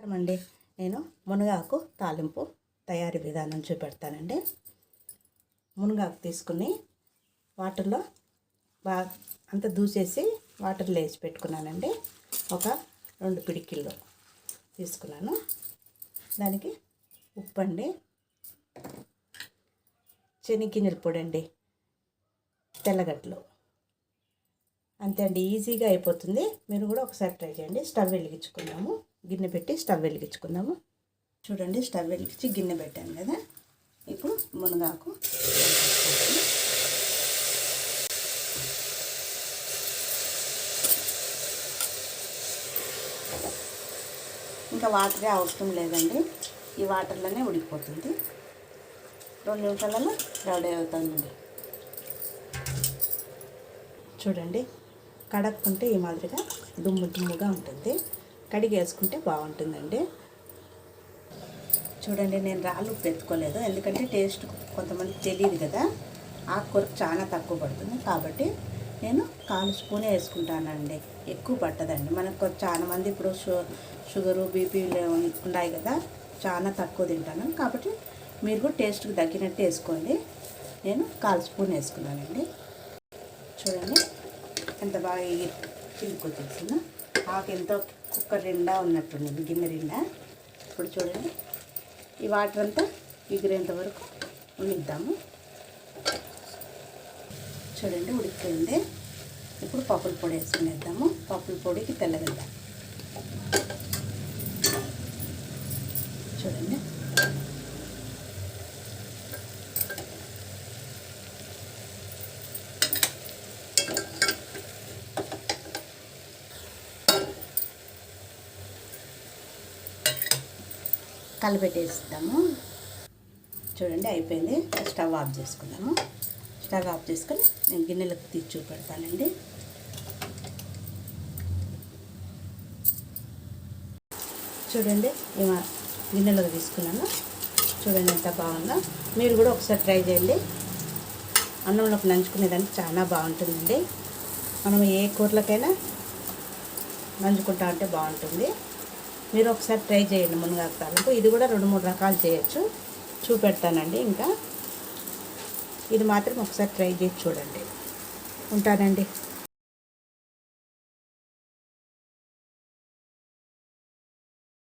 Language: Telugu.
అండి నేను మునగాకు తాలింపు తయారీ విధానం చూపెడతానండి. మునగాకు తీసుకుని వాటర్లో బాగా అంత దూసేసి వాటర్లో వేసి పెట్టుకున్నానండి. ఒక రెండు పిడికిళ్ళు తీసుకున్నాను. దానికి ఉప్పు అండి శనగింజల పొడి అండి తెల్లగడ్డలు. అంతే అండి ఈజీగా అయిపోతుంది. మీరు కూడా ఒకసారి ట్రై చేయండి. స్టవ్ వెలిగించుకున్నాము. గిన్నె పెట్టి స్టవ్ వెలిగించుకుందాము. చూడండి స్టవ్ వెలిగించి గిన్నె పెట్టాను కదా. ఇప్పుడు మునగాకు ఇంకా వాటరే అవసరం లేదండి. ఈ వాటర్లోనే ఉడికిపోతుంది. రెండు నిమిషాలలో రెడీ అవుతుందండి. చూడండి కడక్కుంటే ఈ మాదిరిగా దుమ్ము దుమ్ముగా ఉంటుంది. కడిగి వేసుకుంటే బాగుంటుందండి. చూడండి నేను రాళ్ళు ఉప్పు ఎత్తుకోలేదు ఎందుకంటే టేస్ట్ కొంతమంది తెలియదు కదా. ఆకుకూరకు చాలా తక్కువ పడుతుంది. కాబట్టి నేను కాలు స్పూనే వేసుకుంటానండి. ఎక్కువ పట్టదండి. మనకు చాలా మంది ఇప్పుడు షు షుగరు బీపీ ఉన్నాయి కదా. చాలా తక్కువ తింటాను. కాబట్టి మీరు కూడా టేస్ట్కి తగ్గినట్టు వేసుకోండి. నేను కాలు స్పూన్ వేసుకున్నానండి. చూడండి ఎంత బాగా చిలుకు వచ్చేసిందో? ఆకు ఎంతో కుక్కర్ నిండా ఉన్నట్టుంది గిన్నె నిండా. ఇప్పుడు చూడండి ఈ వాటర్ అంతా ఎగిరేంత వరకు ఉడిద్దాము. చూడండి ఉడికిపోయింది. ఇప్పుడు పప్పుల పొడి వేసుకునేద్దాము. పప్పుల పొడికి తెల్లగడ్డ. చూడండి. కలిపెట్టేస్తాము. చూడండి అయిపోయింది. స్టవ్ ఆఫ్ చేసుకుందాము. స్టవ్ ఆఫ్ చేసుకొని నేను గిన్నెలకు తీసి చూపెడతానండి. చూడండి ఇవా గిన్నెలకు తీసుకున్నాను. చూడండి ఎంత బాగుందో. మీరు కూడా ఒకసారి ట్రై చేయండి. అన్నంలోకి నంచుకునేదానికి చాలా బాగుంటుందండి. మనం ఏ కూరలకైనా నంచుకుంటా అంటే బాగుంటుంది. మీరు ఒకసారి ట్రై చేయండి మునగాకు తాలింపు. ఇది కూడా రెండు మూడు రకాలు చేయొచ్చు. చూపెడతానండి ఇంకా. ఇది మాత్రం ఒకసారి ట్రై చేసి చూడండి. ఉంటానండి.